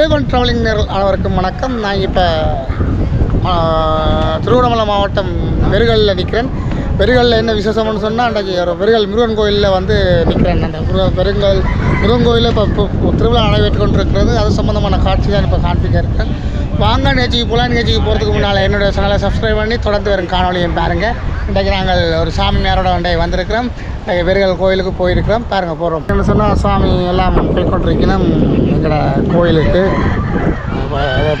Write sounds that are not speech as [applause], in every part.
ஏகோன் travelling நேரில் அனைவருக்கும் வணக்கம். நான் இப்போ திருவண்ணாமலை மாவட்டம் வெறுகலில் நிற்கிறேன் வெறுகலில் என்ன விசேஷம்னு சொன்னால் அன்றைக்கி ஒரு வெறுகல் முருகன் கோயிலில் வந்து நிற்கிறேன் அந்த முருக பெருங்கல் முருகன் கோயிலில் இப்போ இப்போ திருவிழா நடைபெற்று கொண்டிருக்கிறது. அது சம்மந்தமான காட்சி தான் இப்போ காண்பிக்க இருக்கேன் வாங்க நிகழ்ச்சிக்கு போகலாம். நிகழ்ச்சிக்கு போகிறதுக்கு முன்னால் என்னுடைய சேனலை சப்ஸ்கிரைப் பண்ணி தொடர்ந்து வரும் காணொலியும் பாருங்கள் இன்றைக்கு நாங்கள் ஒரு சாமியாரோட வண்டை வந்திருக்கிறோம். இன்றைக்கு வெறுகல் கோயிலுக்கு போயிருக்கிறோம். பாருங்கள் போகிறோம் என்ன சொன்னால் சாமி எல்லாம் போய் கொண்டிருக்கணும் எங்களோட கோயிலுக்கு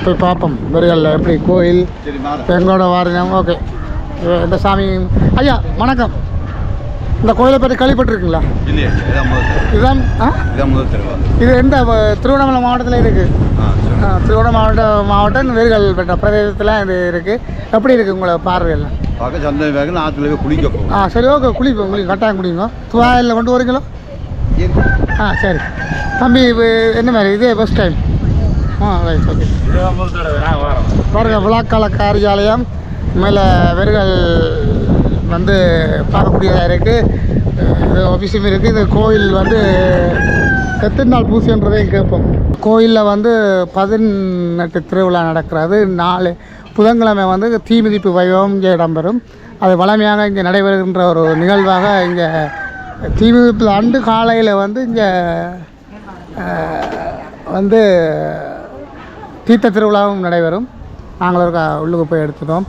போய் பார்ப்போம். வெறுகளில் எப்படி கோயில் எங்களோட வாரினம் ஓகே. இந்த சாமி ஐயா வணக்கம். இந்த கோயிலை பற்றி கேள்விப்பட்டிருக்கீங்களா? இல்லையே. இதுதான் இது எந்த திருவண்ணாமலை மாவட்டத்தில் இருக்குது திருவண்ணாமலை. மாவட்ட மாவட்டம் வேர்கள் பெற்ற பிரதேசத்தில் இது இருக்குது எப்படி இருக்குது உங்களை பார்வையில் பார்க்க சந்தை வேகன் ஆற்றுல போய் குளிக்க ஆ சரி ஓகே குளிப்போம் குளி கட்டாயம் குடிங்க துவாயில் கொண்டு வரீங்களோ ஆ சரி. தம்பி என்ன மாதிரி? இதே ஃபஸ்ட் டைம் ஆ ரைட் ஓகே பாருங்க விழாக்கால காரியாலயம் மேலே வெறுகள் வந்து பார்க்கக்கூடியதாக இருக்குது ஆஃபீஸும் இருக்குது இந்த கோயில் வந்து எத்தனை நாள் பூசைன்றதையும் கேட்போம். கோயிலில் வந்து பதினெட்டு திருவிழா நடக்கிறது. நாலு புதன்கிழமை வந்து தீமிதிப்பு வைபவம் இங்கே இடம்பெறும். அது வளமையாக இங்கே நடைபெறுகின்ற ஒரு நிகழ்வாக இங்கே தீ அன்று அண்டு காலையில் வந்து இங்கே வந்து தீர்த்த திருவிழாவும் நடைபெறும். நாங்கள் ஒரு க- உள்ளுக்கு போய் எடுத்துட்டோம்.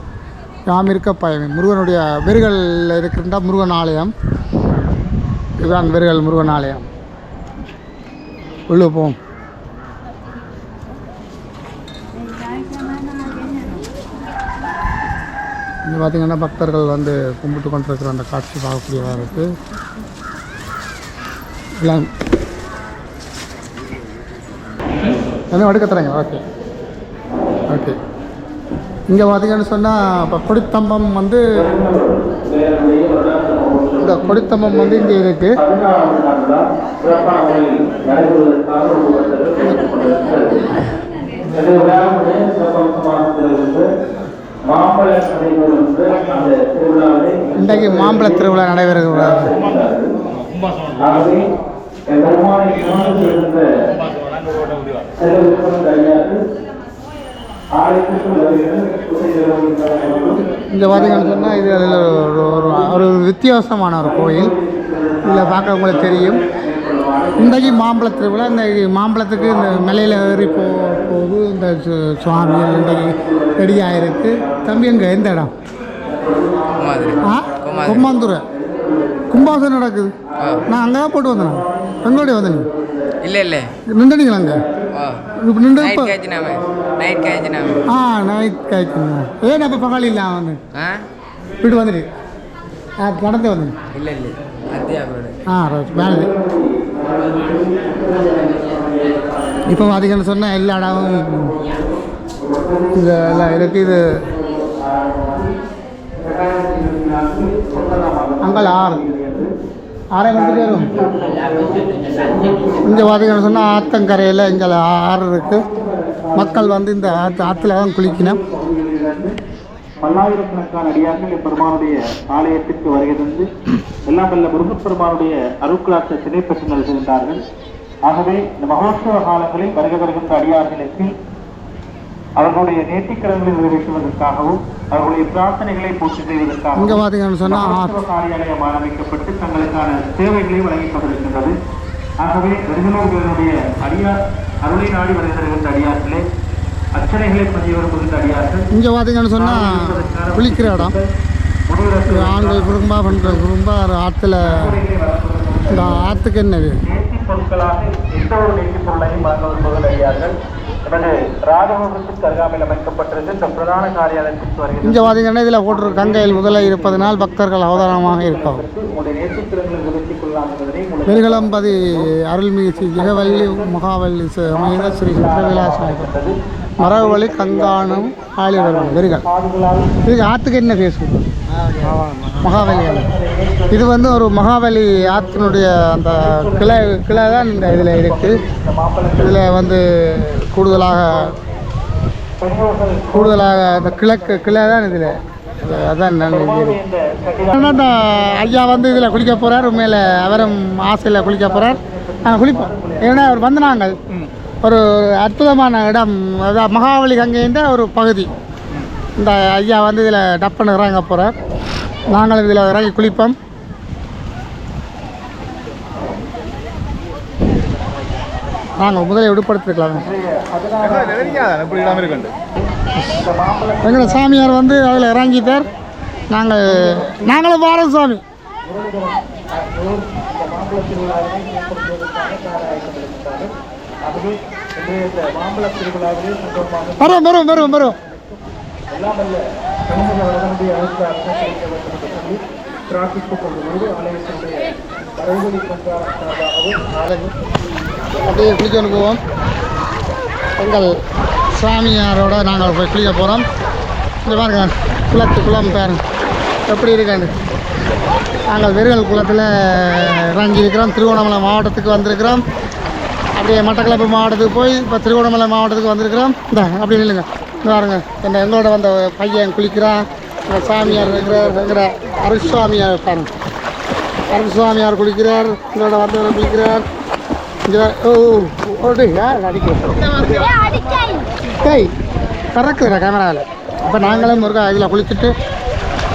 யாம் இருக்க பயமே முருகனுடைய வெறுகளில் இருக்கின்ற முருகன் ஆலயம் இதுதான் வெறுகள் முருகன் ஆலயம் உள்ளே போவோம். இங்கே பார்த்தீங்கன்னா பக்தர்கள் வந்து கும்பிட்டு கொண்டிருக்கிற அந்த காட்சி பார்க்கக்கூடியதாக இருக்குது எல்லாம். என்ன எடுக்க தரேங்க ஓகே. ஓகே. இங்கே பார்த்தீங்கன்னு சொன்னால் இப்போ கொடித்தம்பம் வந்து இந்த கொடித்தம்பம் வந்து இங்கே இருக்குது இன்றைக்கு மாம்பழ திருவிழா நடைபெறுகிறது இங்கே பார்த்தீங்கன்னு சொன்னால் இது அதில் ஒரு ஒரு ஒரு வித்தியாசமான ஒரு கோயில். இதில் பார்க்க உங்களுக்கு தெரியும். இன்றைக்கு மாம்பழ திருவிழா இந்த மாம்பழத்துக்கு இந்த மலையில் ஏறி போ போகுது இந்த சு- சுவாமிகள் இன்றைக்கு ரெடியாக இருக்குது தம்பி எங்கே? எந்த இடம்? ஆ? கொம்மாந்துறை கும்பாசம் நடக்குது. நான் அங்கே தான் போட்டு வந்தேன் எங்களுடைய வந்தேன் இல்லை இல்லை. நின்றுனீங்களா அங்கே? ஓ இப்போ நின்று நைட் இப்போ காய்ச்சினாமே நைட் காய்ச்சினாமே ஆ நைட் காய்ச்சணும் ஏன் அப்போ பகல் இல்லை வந்து ஆ வீட்டு வந்துட்டு ஆ நடந்தே வந்தேன் இல்லை இல்லை அத்தியாபரோட ஆ ரைட் மேலே இப்போ பார்த்தீங்கன்னு சொன்னால் எல்லா இடமும் இந்த எல்லாம் இருக்குது இது அங்கே ஆறு அரை வந்துட்டு வரும். இங்கே பார்த்தீங்கன்னு சொன்னால் ஆத்தங்கரையில் இங்கே ஆறு இருக்குது மக்கள் வந்து இந்த ஆற்று ஆற்றுல தான் குளிக்கணும். பல்லாயிரக்கணக்கான அடியார்கள் இப்பெருமானுடைய ஆலயத்திற்கு வருகை தந்து எல்லாம் வல்ல முருகப்பெருமானுடைய அருட்களாற்ற திணை பெற்று நல்கின்றார்கள் ஆகவே இந்த மகோத்சவ காலங்களில் வருகை வருகின்ற அடியார்களுக்கு அவர்களுடைய நேர்த்திக்கடன்களை நிறைவேற்றுவதற்காகவும் அவர்களுடைய பிரார்த்தனைகளை பூர்த்தி செய்வதற்காகவும் காரியாலயம் ஆரம்பிக்கப்பட்டு தங்களுக்கான சேவைகளை வழங்கிக் கொண்டிருக்கின்றது ஆகவே விருதுநூர்களுடைய அடியார் அருளை நாடி வருகின்ற அடியார்களே அர்ச்சனைகளை பதிய விரும்புகின்ற அடியார்கள் இங்கே பார்த்தீங்கன்னு சொன்னால் குளிக்கிற இடம். ஆண்கள் குறும்பா பெண்கள் குறும்பா ஆற்றுல இந்த ஆற்றுக்கு என்னது? பொருட்களாக எந்த ஒரு நேர்த்தி பொருளையும் வழங்க அடியார்கள். அருகாமையில் அமைக்கப்பட்டிருந்த இந்த பிரதான காரியாலயத்திற்கு இங்கே பார்த்தீங்கன்னா இதில் போட்டிருக்க கங்கையில் முதல்ல இருப்பதனால் பக்தர்கள் அவதானமாக உங்களுக்கு வெறுகளம்பதி அருள்மிகு ஸ்ரீ ஜெகவல்லி மகாவல்லி சமேத ஸ்ரீ சுந்தரவிலாசம். மரவழி கங்காணம் ஆளி வருவாங்க வெறுகள். இதுக்கு ஆற்றுக்கு என்ன பேசுவோம் மகாவலி அணை. இது வந்து ஒரு மகாவலி ஆற்றினுடைய அந்த கிளை கிளை தான் இந்த இதில் இருக்குது இதில் வந்து கூடுதலாக கூடுதலாக இந்த கிழக்கு கிளை தான் இதில். அதான் இந்த ஐயா வந்து இதில் குளிக்க போகிறார் உண்மையில் அவரும் ஆசையில் குளிக்க போகிறார் நாங்கள் குளிப்போம். ஏன்னா அவர் வந்து நாங்கள். ஒரு அற்புதமான இடம். அதாவது மகாபலி கங்கைன்ற ஒரு பகுதி. இந்த ஐயா வந்து இதில் டப்புன்னு இறங்க போகிறார் நாங்கள் இதில் இறங்கி குளிப்போம். நாங்கள் முதலில் விடுபடுத்திருக்கலாம். எங்களை சாமியார் வந்து அதில் இறங்கிட்டார். நாங்கள் நாங்களும் வாரோம் சாமி. வரும் வரும் வரும் வரும். எல்லாமல்ல அப்படியே குளிக்க போவோம் எங்கள் சாமியாரோட நாங்கள் போய் குளிக்க போகிறோம் இந்த பாருங்க குளத்து குளம் பாருங்க. எப்படி இருக்காண்டு நாங்கள் வெறுகல் குளத்தில் இறங்கியிருக்கிறோம் திருவண்ணாமலை மாவட்டத்துக்கு வந்திருக்கிறோம். அப்படியே மட்டக்களப்பு மாவட்டத்துக்கு போய் இப்போ திருவண்ணாமலை மாவட்டத்துக்கு வந்திருக்கிறோம். இந்த அப்படி இல்லைங்க இந்த பாருங்க என்ன எங்களோட வந்த பையன் குளிக்கிறான் எங்கள் சாமியார் இருக்கிற அருசுவாமியார் அருட்சுவாமியார் பாருங்க. அருட்சுவாமியார் குளிக்கிறார் எங்களோட வந்தவர் குளிக்கிறார். டேய் பறக்குதுடா கேமராவில் அப்போ நாங்களும் முருகா இதில் குளிச்சுட்டு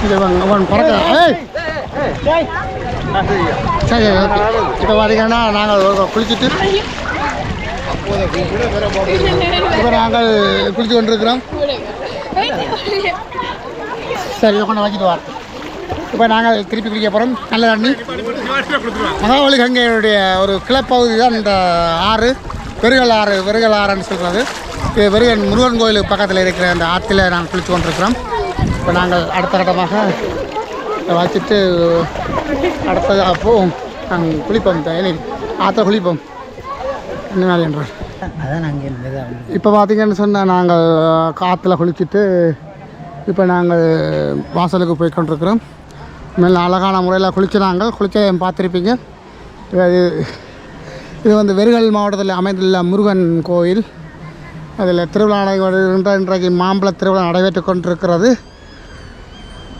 இங்கே அவன் பறக்க சரி ஓகே. இப்போ பார்த்தீங்கன்னா நாங்கள் குளிச்சுட்டு இப்போ நாங்கள் குளிச்சு கொண்டிருக்கிறோம். சரி இதை கொண்டு வச்சுட்டு வர இப்போ நாங்கள் திருப்பி குளிக்க போகிறோம் நல்ல தண்ணி. மகாபலி கங்கையுடைய ஒரு கிளப்பகுதி தான் இந்த ஆறு வெறுகல் ஆறு வெறுகல் ஆறுன்னு சொல்கிறது இது வெறுகன் முருகன் கோயிலுக்கு பக்கத்தில் இருக்கிற அந்த ஆற்றில் நாங்கள் குளித்து கொண்டிருக்கிறோம். இப்போ நாங்கள் அடுத்த கட்டமாக வச்சுட்டு அடுத்தது அப்போது நாங்கள் குளிப்போம் தேனி ஆற்ற குளிப்போம். என்ன வேலை என்றார் அதான் நாங்கள் இப்போ பார்த்தீங்கன்னு சொன்னால் நாங்கள் காற்றுல குளிச்சுட்டு இப்போ நாங்கள் வாசலுக்கு போய் கொண்டிருக்கிறோம். நல்ல அழகான முறையில் குளிச்சு நாங்கள் பார்த்துருப்பீங்க. இது இது வந்து வெறுகல் மாவட்டத்தில் அமைந்துள்ள முருகன் கோயில். அதில் திருவிழா நடைபெறுகின்ற இன்றைக்கு மாம்பழ திருவிழா நடைபெற்று கொண்டிருக்கிறது.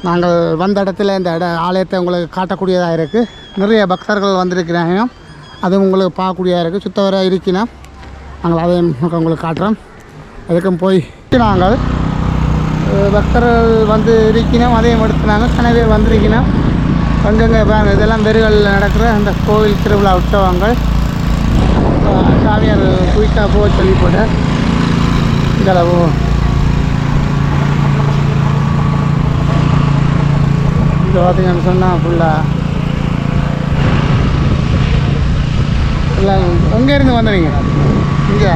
நாங்கள் வந்த இடத்துல இந்த இட ஆலயத்தை உங்களுக்கு காட்டக்கூடியதாக இருக்குது நிறைய பக்தர்கள் வந்திருக்கிறாங்க. அதுவும் உங்களுக்கு பார்க்கக்கூடியதாக இருக்குது சுத்தவராக இருக்கினா நாங்கள் அதையும் உங்களுக்கு காட்டுறோம். அதுக்கும் போய் நாங்கள் பக்தர்கள் வந்து இருக்கணும் அதையும் எடுத்துனாங்க. கனவே வந்திருக்கணும் அங்கங்கே பாருங்க இதெல்லாம் வெறுகளில் நடக்கிற அந்த கோவில் திருவிழா உற்சவங்கள். சாமியார் குயிக்காக போக சொல்லி போட்டார் இதில் இது பார்த்தீங்கன்னு சொன்னால் ஃபுல்லாக எல்லாம் எங்கேருந்து வந்தீங்க? இங்கே.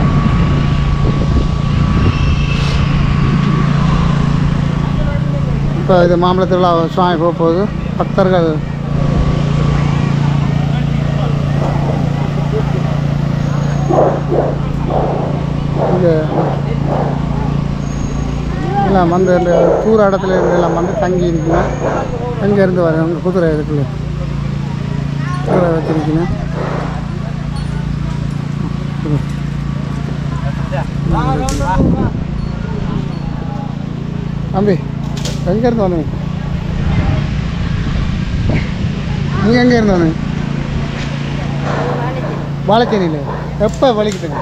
இப்போ இது மாம்பழ திருவிழா சுவாமி போக போகுது. பக்தர்கள். இங்கே எல்லாம் வந்து இந்த தூர இடத்துல இருந்து எல்லாம் வந்து தங்கி இருக்குங்க. அங்கேருந்து வரேன் குதிரை இருக்குல்ல குதிரை வச்சிருக்கீங்க. தம்பி. எங்கேருந்து வந்தீங்க நீங்கள் எங்கேருந்து வந்தீங்க வாழைச்சேனியில் எப்போ வலிக்குதுங்க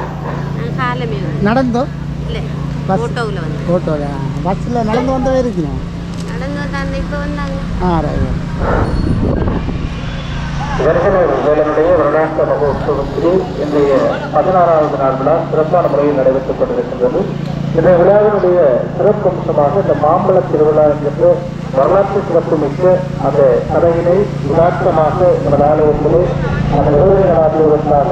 நடந்தோ? இல்லை ஓட்டோவில் வந்து ஓட்டோவில் பஸ்ஸில் நடந்து வந்தவே இருக்கணும் நடந்து வந்தாங்க இப்போ வந்தாங்க. ஆ ரைட் வேலனுடைய வருடாந்த மகோத்சவத்திலே இன்றைய பதினாறாவது நாள் விழா சிறப்பான முறையில் நடைபெற்றுக் கொண்டிருக்கின்றது. இந்த விழாவினுடைய சிறப்பம்சமாக இந்த மாம்பழ திருவிழா என்கின்ற வரலாற்று சிறப்புமிக்க அந்த கதையினை விழாக்கமாக நமது ஆலயத்திலே அந்த ஆற்றுவதற்காக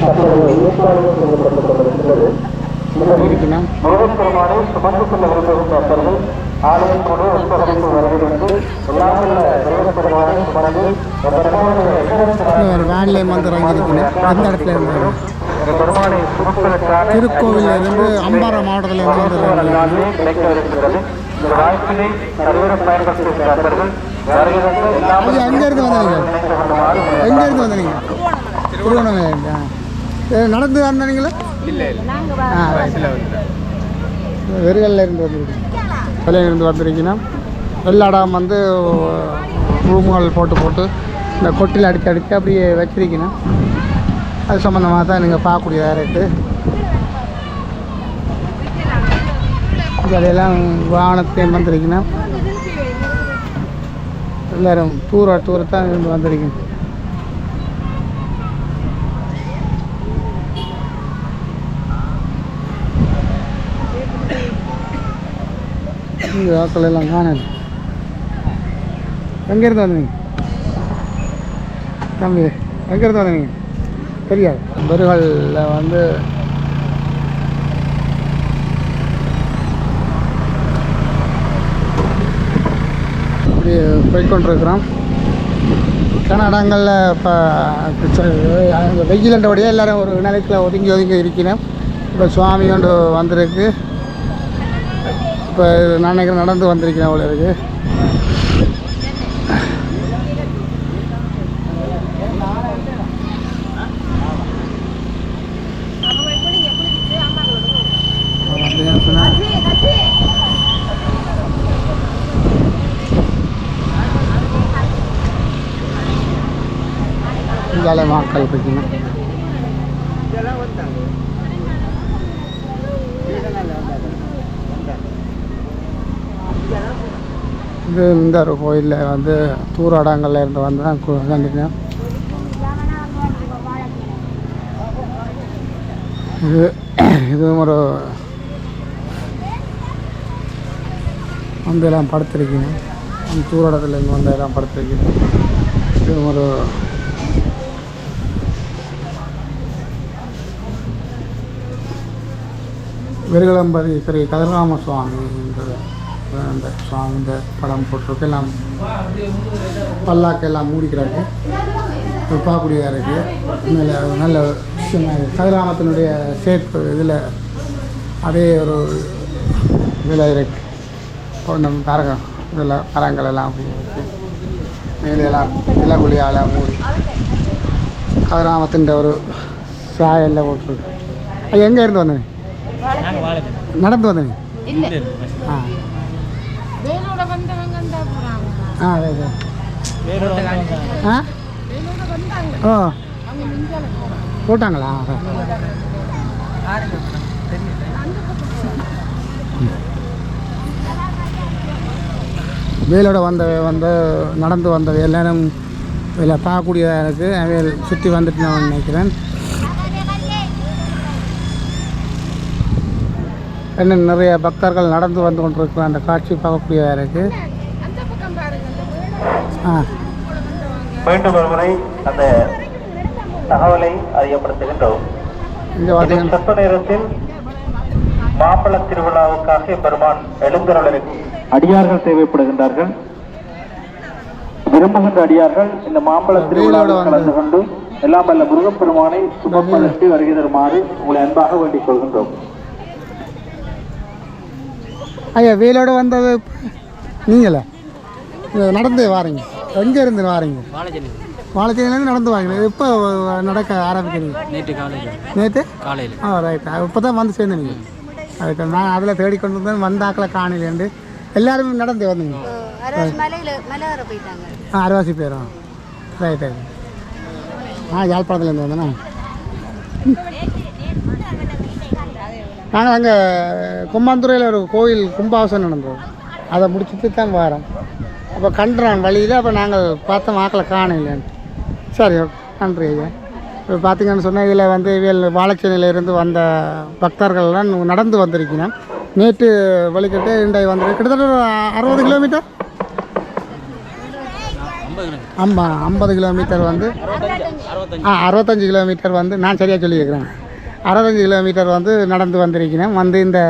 தற்போது ஏற்பாடுகள் செய்யப்பட்டுக் கொண்டிருக்கிறது. முருகப்பெருமானை சுமந்து கொள்ள விரும்புகின்ற பக்தர்கள் ஆலயத்தோடு உட்பகரித்து வருகிறது எல்லாம் உள்ள முருகப்பெருமானை சுமந்து வேன்லேயும் வந்து எந்த இடத்துல திருக்கோவில் இருந்து அம்பாறை மாவட்டத்தில் இருந்து வந்து நாளிலே வந்தீங்க? நினைத்து கொள்ளுமாறு வந்தீங்க? திருவண்ணாமலை நடந்து வந்தீங்களா ஆ. வெறுகல்ல இருந்து வந்துருக்கீங்க. வெளியில இருந்து வந்திருக்கீங்கன்னா எல்லா வந்து ரூம்கள் போட்டு போட்டு இந்த கொட்டில் அடித்து அடித்து அப்படியே வச்சிருக்கீங்கன்னா அது சம்மந்தமாக தான் நீங்கள் பார்க்கக்கூடியதாக இருக்குது இதெல்லாம் வாகனத்தையும் வந்திருக்கணும் எல்லாரும் தூர தூரத்தான் இருந்து வந்திருக்கீங்க. இந்த ஆட்கள் எல்லாம் காணல. எங்கேருந்து வந்தீங்க? தம்பி எங்கேருந்து வந்தீங்க? தெரியாது. பெருகளில் வந்து இப்படி போய்கொண்டிருக்கிறோம் கன்னடங்களில் இப்போ வெயிலண்டபடியே எல்லாரும் ஒரு நிலையத்தில் ஒதுங்கி ஒதுங்கி இருக்கிறேன் இப்போ சுவாமி கொண்டு வந்திருக்கு. இப்போ நான் நடந்து வந்திருக்கிறேன் அவ்வளோ இருக்குது இங்கால மக்கள் இருக்கணும் இது இந்த ஒரு கோயிலில் வந்து தூராடங்கள்ல இருந்து வந்து தான் கண்டிக்கிறேன் இது [clears throat] இதுவும் ஒரு வந்து எல்லாம் படுத்திருக்கீங்க. தூராடத்துலேருந்து வந்து எல்லாம் படுத்திருக்கீங்க. இதுவும் ஒரு வெறுகளம்பதி திரு கதிர்ராம சுவாமி என்ற அந்த சுவாமி இந்த படம் போட்டிருக்கு எல்லாம் பல்லாக்கெல்லாம் மூடிக்கிறாங்க. பார்க்கக்கூடியதாக இருக்குது நல்ல நல்ல விஷயமா. இருக்குது கதிராமத்தினுடைய சேர்ப்பு இதில் அதே ஒரு இதில் இருக்கு. நம்ம கரகம் இதில் கரங்கள் எல்லாம் அப்படி இருக்கு. மேலே எல்லாம் மூடி. கதிராமத்தின்ற ஒரு சாயல்ல போட்டிருக்கு. அது எங்கே இருந்து வந்தேன் நடந்து வந்தேன் ஆ. வேலோட வந்தவங்க இந்த ஆ அதே அதே ஆ? ஓ. போட்டாங்களா? வேலோட வந்தவை வந்து நடந்து வந்தவை எல்லாரும் இதில் பார்க்கக்கூடியதாக இருக்குது அவையில் சுற்றி வந்துட்டு நான் நினைக்கிறேன். இன்னும் நிறைய பக்தர்கள் நடந்து வந்து கொண்டிருக்கிற அந்த காட்சி பார்க்கக்கூடியதாக இருக்குது ஆ. மீண்டும் ஒருமுறை அந்த தகவலை அறியப்படுத்துகின்றோம் சற்று நேரத்தில் மாம்பழ திருவிழாவுக்காக பெருமான் எழுந்தருளருக்கு அடியார்கள் தேவைப்படுகின்றார்கள். விரும்புகின்ற அடியார்கள் இந்த மாம்பழ திருவிழாவில் கலந்து கொண்டு எல்லாம் வல்ல முருகப்பெருமானை சுமப்பதற்கு வருகை தருமாறு உங்களை அன்பாக வேண்டிக் கொள்கின்றோம். ஐயா வேலோட வந்தது. நீங்களா? நடந்து வாரீங்க. எங்கே இருந்து வாரீங்க வாழைச்சேரியிலேருந்து நடந்து வாங்க எப்போ நடக்க ஆரம்பிக்கிறீங்க? நேற்று காலையில். நேற்று காலையில். ஆ ரைட் இப்போ தான் வந்து சேர்ந்தீங்க அதுக்கு நான் அதில் தேடிக்கொண்டு வந்தேன். வந்தாக்கில் காணிலேருந்து எல்லாரும் நடந்து வந்தீங்க. ஆ அரைவாசி பேரும் ரைட் ரைட் ஆ யாழ்ப்பாணத்துலேருந்து வந்தேண்ணா நாங்கள் அங்கே கும்மாந்துறையில் ஒரு கோயில் கும்பாவசம் நடந்தது. அதை முடிச்சுட்டு தான் வரோம். அப்போ கண்டுறான் வழியில் அப்போ நாங்கள் பார்த்தோம் ஆக்கில் காணலைன்னு சரி ஓகே நன்றி ஐயா. இப்போ பார்த்தீங்கன்னு சொன்னால் இதில் வந்து வேல் வாழைச்சேனையிலேருந்து வந்த பக்தர்கள்லாம் நடந்து வந்திருக்கணும் நேற்று வழிகட்டு இண்டை வந்து கிட்டத்தட்ட ஒரு அறுபது கிலோமீட்டர்? ஆமாம் ஐம்பது கிலோமீட்டர் வந்து ஆ அறுபத்தஞ்சு கிலோமீட்டர் வந்து நான் சரியாக சொல்லியிருக்கிறேன். அறுபத்தஞ்சு கிலோமீட்டர் வந்து நடந்து வந்திருக்கிறேன். வந்து இந்த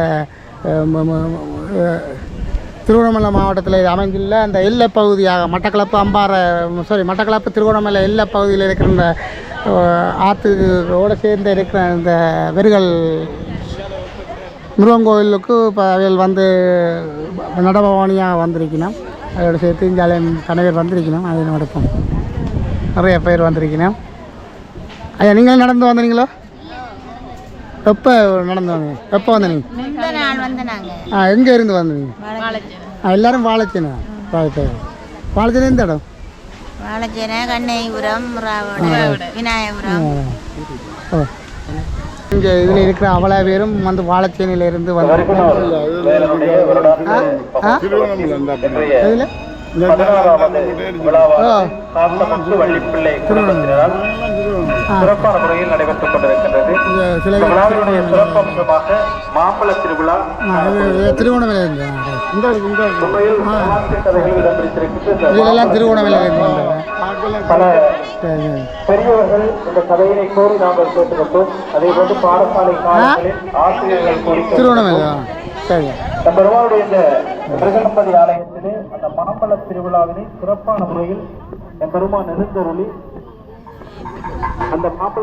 திருவண்ணாமலை மாவட்டத்தில் இது அமைந்துள்ள அந்த எல்லை பகுதியாக மட்டக்களப்பு அம்பாறை சாரி மட்டக்களப்பு திருவண்ணாமலை எல்லை பகுதியில் இருக்கிற இந்த ஆற்றுகளோடு சேர்ந்து இருக்கிற இந்த வெறுகள் முருகன் கோவிலுக்கு இப்போ அவைகள் வந்து நடபவானியாக வந்திருக்கணும் அதோட சேர்த்து இங்கே கணவர் வந்திருக்கணும் அதை நடப்போம் நிறைய பேர் வந்திருக்கணும் ஐயா நீங்களும் நடந்து வந்தீங்களோ? எப்போ நடந்து வந்தீங்க? எப்போ வந்தீங்க? ஆ எங்கே இருந்து வந்தீங்க? ஆ எல்லாரும் வாழைச்சேனா? ரைட் வாழைச்சேனா எந்த இடம்? வாழைச்சேனை கண்ணைபுரம் ராவண விநாயகபுரம். ஓ. இங்கே இதில் இருக்கிற அவ்வளோ பேரும் வந்து வாழைச்சேனியில இருந்து வந்து இதில் பதினாறாவது காத்தமுத்து வள்ளிப்பிள்ளை குடும்பத்தினரால் சிறப்பான முறையில் நடைபெற்றுக் கொண்டிருக்கின்றது. விழாவினுடைய சிறப்பம்சமாக மாம்பழ திருவிழா உண்மையில் கதைகள் இடம்பிடித்திருக்கின்ற இதெல்லாம் திருவோணமலை இருந்து வந்தது. பல பெரியவர்கள் இந்த கதையினை கோரி நாங்கள் கேட்டுக்கொண்டோம். அதே போன்று பாடசாலை காலங்களில் ஆசிரியர்கள் ஆ, சரி. நம்ம பெருமாளுடைய இந்த பிரகணபதி ஆலயத்திலே அந்த மாம்பழ திருவிழாவினை சிறப்பான முறையில் என் பெருமான் எழுந்தருளி அந்த மாம்பழ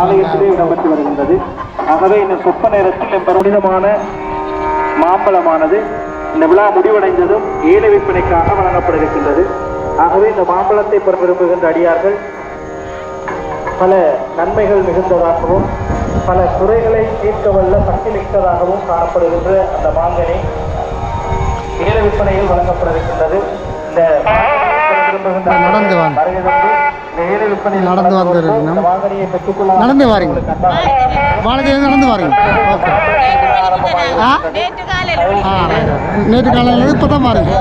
ஆலயத்திலே இடம்பெற்று வருகின்றது. ஆகவே இந்த சொப்ப நேரத்தில் என் பெருமிதமான மாம்பழமானது இந்த விழா முடிவடைந்ததும் ஏழை விற்பனைக்காக வழங்கப்பட இருக்கின்றது. ஆகவே இந்த மாம்பழத்தை பெற விரும்புகின்ற அடியார்கள் பல நன்மைகள் மிகுந்ததாகவும் பல குறைகளை தீர்க்க வல்ல சக்தி மிக்கதாகவும் காணப்படுகின்ற அந்த மாங்கனி ஏல விற்பனையில் வழங்கப்பட இருக்கின்றது இந்த நடந்து நடந்து வந்திருக்கணும். நடந்து வாரீங்க. வாழைச்சேரி நடந்து வாரீங்க. நேற்று காலையில். ஆ நேற்று காலையில் இப்போ தான் பாருங்க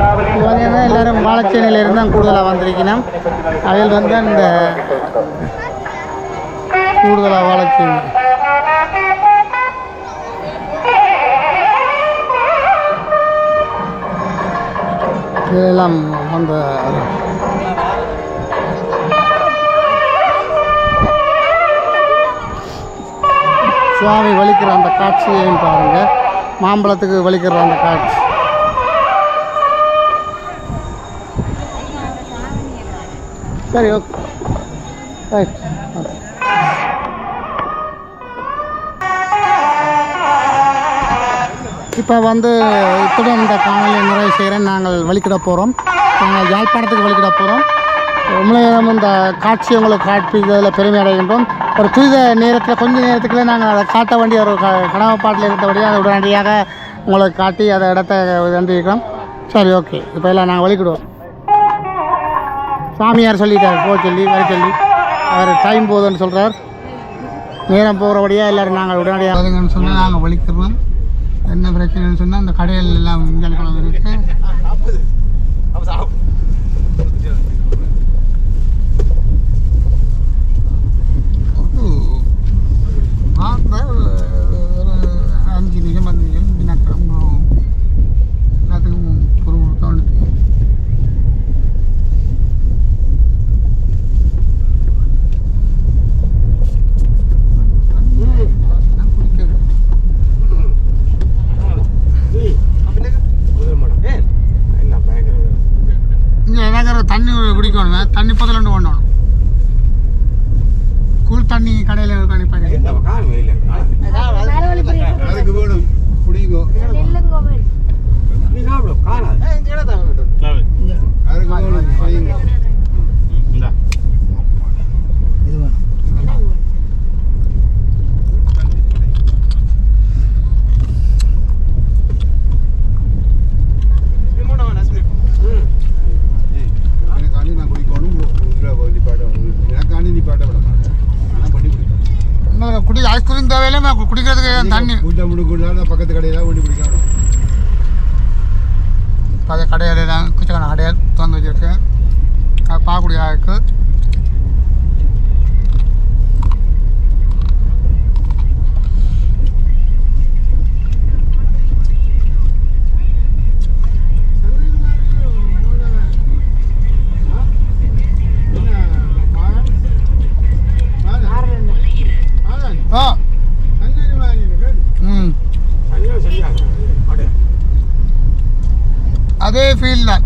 பார்த்தீங்கன்னா எல்லாரும் வாழைச்சேனையிலேருந்து தான் கூடுதலாக வந்திருக்கணும். அதில் வந்து இந்த கூடுதலாக வாழைச்சேனி. இதெல்லாம் அந்த சுவாமி வலிக்கிற அந்த காட்சியையும் பாருங்கள் மாம்பழத்துக்கு வலிக்கிற அந்த காட்சி. சரி ஓகே ரைட் ஓகே இப்போ வந்து இத்துடன் இந்த காணொலியை நிறைவு செய்கிறேன். நாங்கள் வழிக்கிட போகிறோம். நாங்கள் யாழ்ப்பாணத்துக்கு வழிக்கிட போகிறோம். உண்மையிலும் இந்த காட்சி உங்களுக்கு காட்பிக்கிறதுல பெருமை அடைகின்றோம். ஒரு துரித நேரத்தில் கொஞ்ச நேரத்துக்குள்ளே நாங்கள் அதை காட்ட வேண்டிய ஒரு க கனவுப்பாட்டில் இருந்தபடியாக உடனடியாக உங்களுக்கு காட்டி அதை இடத்த வென்றிருக்கிறோம் சரி ஓகே இப்போ எல்லாம் நாங்கள் வழிக்கிடுவோம் சாமியார் சொல்லிட்டார் போக சொல்லி வர சொல்லி. அவர் டைம் போகுதுன்னு சொல்கிறார் நேரம் போகிறபடியாக எல்லோரும் நாங்கள் உடனடியாக வருங்கன்னு சொன்னால் நாங்கள் வலிக்கிறோம் என்ன பிரச்சனைன்னு சொன்னால் அந்த கடையில் எல்லாம் இங்கே கலந்து தண்ணி குடிக்கணும் தண்ணி பதில் ஒன்று கொண்டு வரணும் கூல் தண்ணி கடையில் அதுக்கு வேணும். நெல்லுங்கோவில் அதுக்கு வேணும் இது வேணும் எனக்காண்டி நான் குடிக்கணும் இதில் நிப்பாட்ட எனக்காண்டி நிப்பாட்ட விட மாட்டேன் ஆனால் பண்ணி குடிக்கணும் இன்னும் குடி ஐஸ்கிரீம் தேவையில்லை குடிக்கிறதுக்கு தண்ணி. கூட்ட முடுக்குள்ள பக்கத்து கடையில் வண்டி பிடிக்கணும் அது கடையிலாம் குச்சிக்கான கடையில் திறந்து வச்சிருக்கு. அது பார்க்கக்கூடிய அதே ஃபீல் தான் அதே